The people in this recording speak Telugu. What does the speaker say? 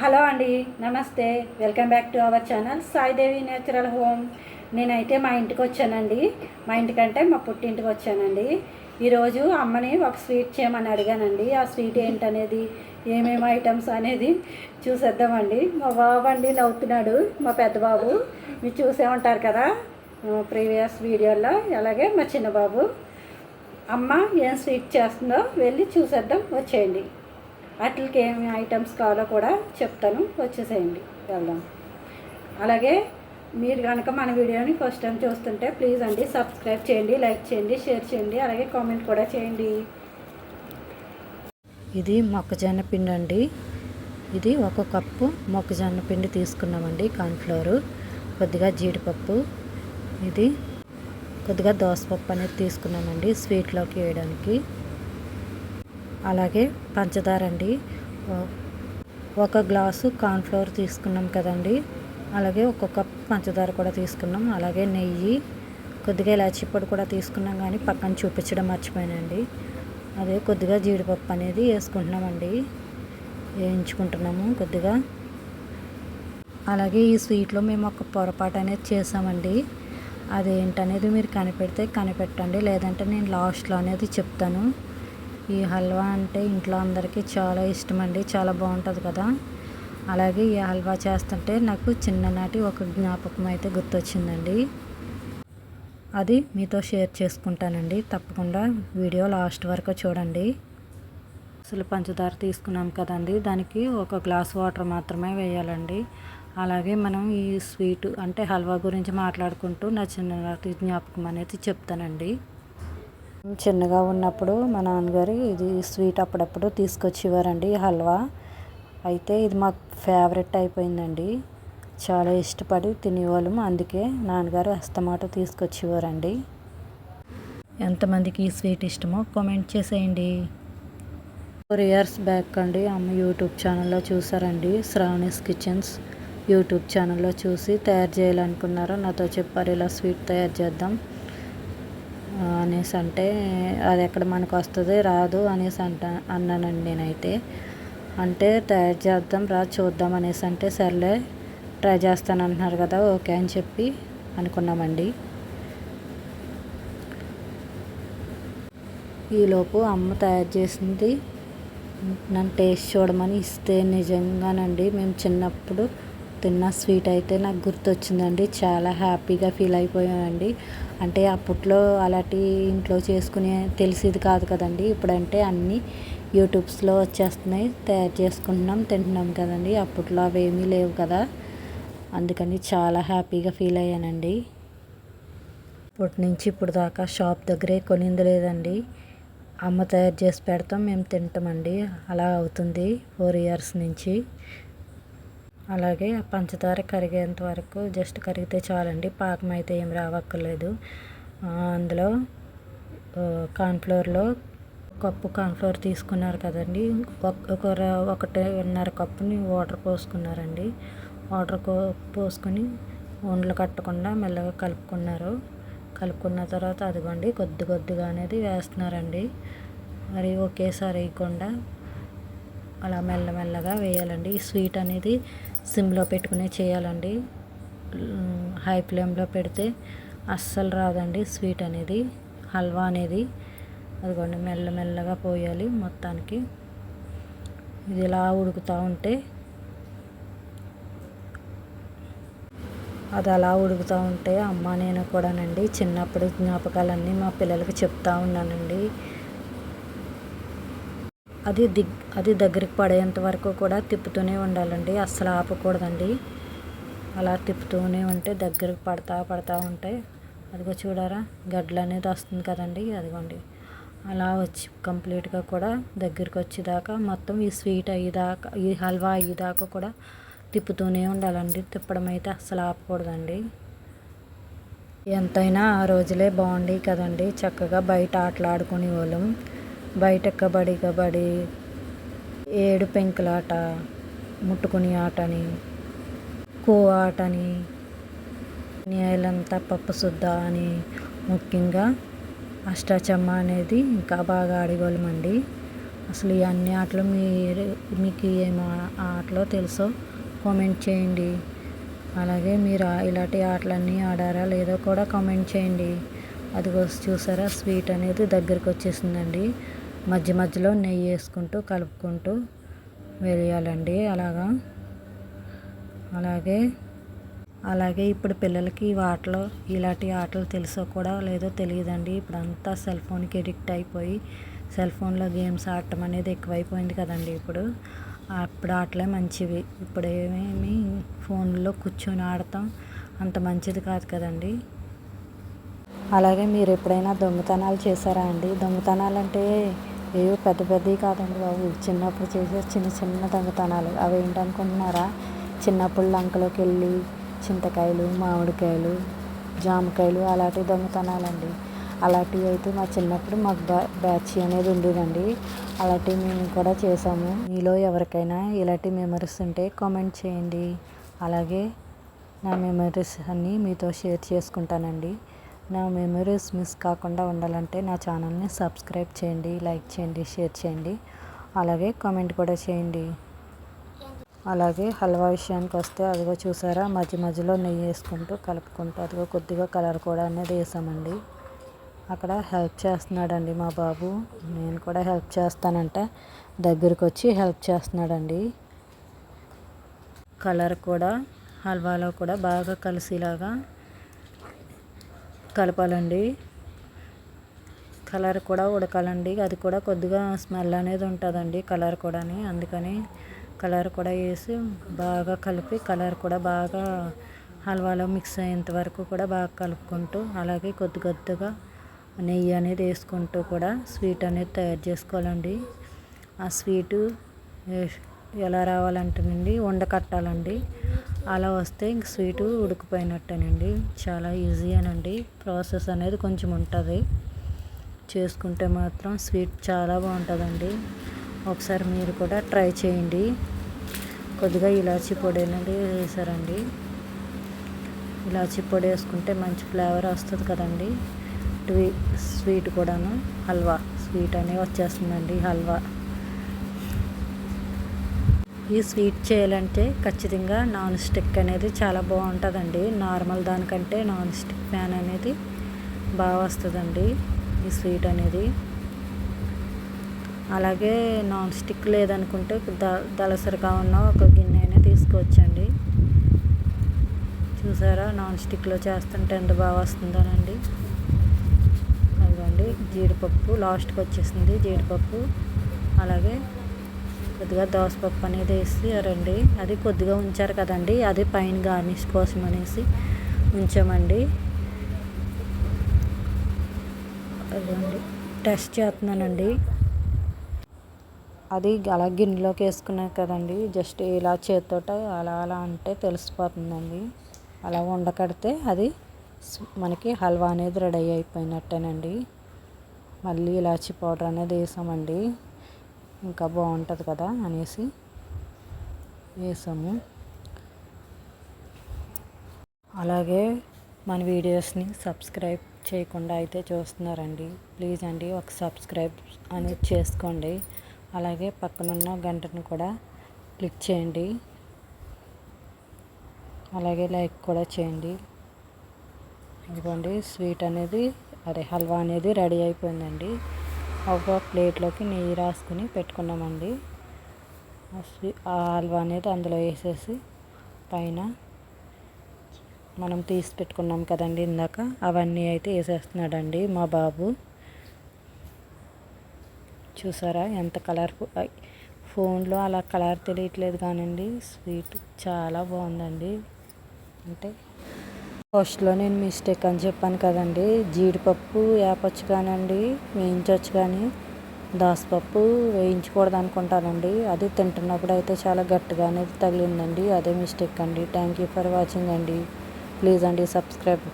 హలో అండి నమస్తే. Welcome back to our channel Saidevi natural home. నేనైతే మా ఇంటికి వచ్చానండి. మా ఇంటికంటే మా పుట్టింటికి వచ్చానండి. ఈరోజు అమ్మని ఒక స్వీట్ చేయమని అడిగానండి. ఆ స్వీట్ ఏంటనేది ఏమేమి ఐటమ్స్ అనేది చూసేద్దామండి. మా బాబు అండి నవ్వుతున్నాడు మా పెద్ద బాబు. మీరు చూసే ఉంటారు కదా ప్రీవియస్ వీడియోలో అలాగే మా చిన్న బాబు. అమ్మ ఏం స్వీట్ చేస్తుందో వెళ్ళి చూసేద్దాం వచ్చేయండి. వాటికి ఏమి ఐటమ్స్ కావాలో కూడా చెప్తాను. వచ్చేసేయండి. వెళ్దాం. అలాగే మీరు కనుక మన వీడియోని ఫస్ట్ టైం చూస్తుంటే ప్లీజ్ అండి సబ్స్క్రైబ్ చేయండి లైక్ చేయండి షేర్ చేయండి అలాగే కామెంట్ కూడా చేయండి. ఇది మొక్కజొన్న పిండి అండి. ఇది ఒక కప్పు మొక్కజొన్న పిండి తీసుకున్నామండి కార్న్ఫ్లోరు కొద్దిగా జీడిపప్పు. ఇది కొద్దిగా దోసపప్పు అనేది తీసుకున్నామండి స్వీట్లోకి వేయడానికి. అలాగే పంచదార అండి. ఒక గ్లాసు కార్న్ఫ్లోర్ తీసుకున్నాం కదండి. అలాగే ఒక కప్ పంచదార కూడా తీసుకున్నాం. అలాగే నెయ్యి కొద్దిగా ఇలాచి పొడి కూడా తీసుకున్నాం కానీ పక్కన చూపించడం మర్చిపోయానండి. అదే కొద్దిగా జీడిపప్పు అనేది వేసుకుంటున్నామండి. వేయించుకుంటున్నాము కొద్దిగా. అలాగే ఈ స్వీట్లో మేము ఒక పొరపాటు అనేది చేసామండి అదేంటనేది మీరు కనిపెడితే కనిపెట్టండి. లేదంటే నేను లాస్ట్లో అనేది చెప్తాను. ఈ హల్వా అంటే ఇంట్లో అందరికీ చాలా ఇష్టం అండి చాలా బాగుంటుంది కదా. అలాగే ఈ హల్వా చేస్తుంటే నాకు చిన్ననాటి ఒక జ్ఞాపకం అయితే గుర్తొచ్చిందండి. అది మీతో షేర్ చేసుకుంటానండి. తప్పకుండా వీడియో లాస్ట్ వరకు చూడండి. అసలు పంచదార తీసుకున్నాం కదండి దానికి ఒక గ్లాస్ వాటర్ మాత్రమే వేయాలండి. అలాగే మనం ఈ స్వీట్ అంటే హల్వా గురించి మాట్లాడుకుంటూ నా చిన్ననాటి జ్ఞాపకం అనేది చెప్తానండి. చిన్నగా ఉన్నప్పుడు మా నాన్నగారు ఇది స్వీట్ అప్పుడప్పుడు తీసుకొచ్చేవారండి హల్వా. అయితే ఇది మాకు ఫేవరెట్ అయిపోయిందండి. చాలా ఇష్టపడి తినేవాళ్ళం అందుకే నాన్నగారు అస్తమాట తీసుకొచ్చేవారండి. ఎంతమందికి ఈ స్వీట్ ఇష్టమో కామెంట్ చేసేయండి. ఫోర్ ఇయర్స్ బ్యాక్ అండి అమ్మ యూట్యూబ్ ఛానల్లో చూసారండి శ్రావణిస్ కిచెన్స్ యూట్యూబ్ ఛానల్లో చూసి తయారు చేయాలనుకున్నారు నాతో చెప్పారు ఇలా స్వీట్ తయారు చేద్దాం. అనేసి అంటే అది ఎక్కడ మనకు వస్తుంది? రాదు అనేసి అంట అన్నానండి నేనైతే. అంటే తయారు చేద్దాం రా చూద్దాం అనేసి అంటే సర్లే ట్రై చేస్తాను అంటున్నారు కదా ఓకే అని చెప్పి అనుకున్నామండి. ఈలోపు అమ్మ తయారు చేసింది నన్ను టేస్ట్ చూడమని ఇస్తే నిజంగానండి. మేము చిన్నప్పుడు తిన్న స్వీట్ అయితే నాకు గుర్తొచ్చిందండి. చాలా హ్యాపీగా ఫీల్ అయిపోయామండి అంటే అప్పట్లో అలాంటి ఇంట్లో చేసుకునే తెలిసేది కాదు కదండి. ఇప్పుడంటే అన్నీ యూట్యూబ్స్లో వచ్చేస్తున్నాయి. తయారు చేసుకుంటున్నాం తింటున్నాం కదండి. అప్పట్లో అవేమీ లేవు కదా. అందుకని చాలా హ్యాపీగా ఫీల్ అయ్యానండి. ఇప్పటి నుంచి ఇప్పుడు దాకా షాప్ దగ్గరే కొనింది లేదండి అమ్మ తయారు చేసి పెడతాం మేము తింటామండి. అలా అవుతుంది ఫోర్ ఇయర్స్ నుంచి. అలాగే ఆ పంచదార కరిగేంత వరకు జస్ట్ కరిగితే చాలండి. పాకం అయితే ఏం రావక్కర్లేదు. అందులో కార్న్ఫ్లోర్లో కప్పు కార్న్ఫ్లోర్ తీసుకున్నారు కదండి. ఒక- ఒకటిన్నర కప్పుని వాటర్ పోసుకున్నారండి. వాటర్ కో పోసుకొని ఉండలు కట్టకుండా మెల్లగా కలుపుకున్నారు. కలుపుకున్న తర్వాత అదిగోండి కొద్ది కొద్దిగా అనేది వేస్తున్నారండి. మరి ఒకేసారి వేయకుండా అలా మెల్లమెల్లగా వేయాలండి. ఈ స్వీట్ అనేది సిమ్లో పెట్టుకునే చేయాలండి. హై ఫ్లేమ్లో పెడితే అస్సలు రాదండి స్వీట్ అనేది హల్వా అనేది. అదిగోండి మెల్లమెల్లగా పోయాలి మొత్తానికి. ఇది ఇలా ఉడుకుతూ ఉంటే అది అలా ఉడుకుతూ ఉంటే అమ్మ నేను కూడానండి చిన్నప్పుడు జ్ఞాపకాలన్నీ మా పిల్లలకి చెప్తా ఉన్నానండి. అది దిగ్ అది దగ్గరికి పడేంత వరకు కూడా తిప్పుతూనే ఉండాలండి. అస్సలు ఆపకూడదండి. అలా తిప్పుతూనే ఉంటే దగ్గరికి పడతా పడతా ఉంటే అదిగో చూడారా గడ్డలు అనేది వస్తుంది కదండి అదిగోండి. అలా వచ్చి కంప్లీట్గా కూడా దగ్గరికి వచ్చేదాకా మొత్తం ఈ స్వీట్ అయ్యేదాకా ఈ హల్వా అయ్యేదాకా కూడా తిప్పుతూనే ఉండాలండి. తిప్పడం అయితే అస్సలు ఆపకూడదండి. ఎంతైనా ఆ రోజులే బాగుండేవి కదండి. చక్కగా బయట ఆటలు ఆడుకునే వాళ్ళం బయట కబడ్డీ కబడ్డీ ఏడు పెంకులాట ముట్టుకుని ఆటని కో ఆటని నేలంతా పప్పు శుద్ధ అని ముఖ్యంగా అష్టాచమ్మ అనేది ఇంకా బాగా ఆడేవాళ్ళమండి అసలు ఈ అన్ని ఆటలు మీరు మీకు ఏమో ఆటలో తెలుసో కామెంట్ చేయండి. అలాగే మీరు ఇలాంటి ఆటలన్నీ ఆడారా లేదో కూడా కామెంట్ చేయండి. అదిగో చూసారా స్వీట్ అనేది దగ్గరికి వచ్చేసిందండి మధ్య మధ్యలో నెయ్యి వేసుకుంటూ కలుపుకుంటూ వేయాలండి. అలాగా? అలాగే? అలాగే ఇప్పుడు పిల్లలకి ఆటలు ఇలాంటి ఆటలు తెలుసో కూడా లేదో తెలియదండి. ఇప్పుడంతా సెల్ ఫోన్కి ఎడిక్ట్ అయిపోయి సెల్ ఫోన్లో గేమ్స్ ఆడటం అనేది ఎక్కువైపోయింది కదండి ఇప్పుడు. అప్పుడు ఆటలే మంచివి. ఇప్పుడు ఏమేమి ఫోన్లో కూర్చొని ఆడటం అంత మంచిది కాదు కదండి. అలాగే మీరు ఎప్పుడైనా దొంగతనాలు చేశారా అండి? దొంగతనాలు అంటే ఏవో పెద్ద పెద్దవి కాదండి బాబు. చిన్నప్పుడు చేసే చిన్న చిన్న దొంగతనాలు. అవి ఏంటనుకుంటున్నారా? చిన్నప్పుడు లంకలోకి వెళ్ళి చింతకాయలు మామిడికాయలు జామకాయలు అలాంటి దొంగతనాలండి. అలాంటివి అయితే మా చిన్నప్పుడు మాకు బ్యా బ్యాచ్ అనేది ఉండేదండి. అలాంటివి మేము కూడా చేసాము మీలో ఎవరికైనా ఇలాంటి మెమరీస్ ఉంటే కామెంట్ చేయండి. అలాగే నా మెమరీస్ అన్నీ మీతో షేర్ చేసుకుంటానండి. నా మెమరీస్ మిస్ కాకుండా ఉండాలంటే నా ఛానల్ని సబ్స్క్రైబ్ చేయండి లైక్ చేయండి షేర్ చేయండి. అలాగే కామెంట్ కూడా చేయండి. అలాగే హల్వా విషయానికి వస్తే అదిగో చూసారా మధ్య మధ్యలో నెయ్యి వేసుకుంటూ కలుపుకుంటూ అదిగో కొద్దిగా కలర్ కూడా అనేది వేసామండి. అక్కడ హెల్ప్ చేస్తున్నాడండి మా బాబు. నేను కూడా హెల్ప్ చేస్తానంట. దగ్గరికి వచ్చి హెల్ప్ చేస్తున్నాడండి. కలర్ కూడా హల్వాలో కూడా బాగా కలిసేలాగా కలపాలండి. కలర్ కూడా ఉడకాలండి. అది కూడా కొద్దిగా స్మెల్ అనేది ఉంటుందండి కలర్ కూడా అందుకని కలర్ కూడా వేసి బాగా కలిపి కలర్ కూడా బాగా హల్వాలో మిక్స్ అయ్యేంత వరకు కూడా బాగా కలుపుకుంటూ అలాగే కొద్ది కొద్దిగా నెయ్యి అనేది వేసుకుంటూ కూడా స్వీట్ అనేది తయారు చేసుకోవాలండి. ఆ స్వీటు ఎలా రావాలంటేనండి ఉండకట్టాలండి అలా వస్తే ఇంక స్వీటు ఉడికిపోయినట్టేనండి. చాలా ఈజీ అనండి. ప్రాసెస్ అనేది కొంచెం ఉంటుంది. చేసుకుంటే మాత్రం స్వీట్ చాలా బాగుంటుందండి. ఒకసారి మీరు కూడా ట్రై చేయండి. కొద్దిగా ఇలాచీ పొడి అనేది వేసారండి. ఇలాచీ పొడి వేసుకుంటే మంచి ఫ్లేవర్ వస్తుంది కదండి. ట్వీ స్వీట్ కూడాను హల్వా. స్వీట్ అనేది వచ్చేస్తుందండి హల్వా. ఈ స్వీట్ చేయాలంటే ఖచ్చితంగా నాన్ స్టిక్ అనేది చాలా బాగుంటుందండి. నార్మల్ దానికంటే నాన్ స్టిక్ ప్యాన్ అనేది బాగా వస్తుందండి ఈ స్వీట్ అనేది. అలాగే నాన్ స్టిక్ లేదనుకుంటే ద దలసరిగా ఉన్న ఒక గిన్నె అయినా తీసుకోవచ్చండి. చూసారా నాన్ స్టిక్లో చేస్తుంటే ఎంత బాగా వస్తుందోనండి. అదిగోండి జీడిపప్పు లాస్ట్కి వచ్చేసింది జీడిపప్పు. అలాగే కొద్దిగా దోసపప్పు అనేది వేసారండి అది కొద్దిగా ఉంచారు కదండి. అది పైన గార్నిష్ కోసం అనేసి ఉంచామండి. అదండి టెస్ట్ చేస్తున్నానండి. అది అలా గిన్నెలోకి వేసుకున్నాను కదండి. జస్ట్ ఇలా చేతితో అలా అలా అంటే తెలిసిపోతుందండి. అలా ఉండకడితే అది మనకి హల్వా అనేది రెడీ అయిపోయినట్టేనండి. మళ్ళీ ఇలాచి పౌడర్ అనేది వేసామండి. ఇంకా బాగుంటుంది కదా అనేసి వేసాము. అలాగే మన వీడియోస్ని సబ్స్క్రైబ్ చేయకుండా అయితే చూస్తున్నారండి. ప్లీజ్ అండి ఒక సబ్స్క్రైబ్ అనేది చేసుకోండి. అలాగే పక్కనున్న గంటను కూడా క్లిక్ చేయండి. అలాగే లైక్ కూడా చేయండి. ఇదిగోండి స్వీట్ అనేది అదే హల్వా అనేది రెడీ అయిపోయిందండి. ఒక ప్లేట్లోకి నెయ్యి రాసుకుని పెట్టుకున్నామండి. ఆ ఆ హల్వా అనేది అందులో వేసేసి పైన మనం తీసి పెట్టుకున్నాం కదండి ఇందాక. అవన్నీ అయితే వేసేస్తున్నాడండి మా బాబు. చూసారా ఎంత కలర్ ఫోన్లో అలా కలర్ తెలియట్లేదు కానండి. స్వీట్ చాలా బాగుందండి. అంటే ఫస్ట్లో నేను మిస్టేక్ అని చెప్పాను కదండి. జీడిపప్పు వేపచ్చు కానండి వేయించవచ్చు కానీ దాసపప్పు వేయించకూడదు అనుకుంటానండి. అది తింటున్నప్పుడు అయితే చాలా గట్టిగా అనేది తగిలిందండి. అదే మిస్టేక్ అండి. థ్యాంక్ యూ ఫర్ వాచింగ్ అండి. ప్లీజ్ అండి సబ్స్క్రైబ్.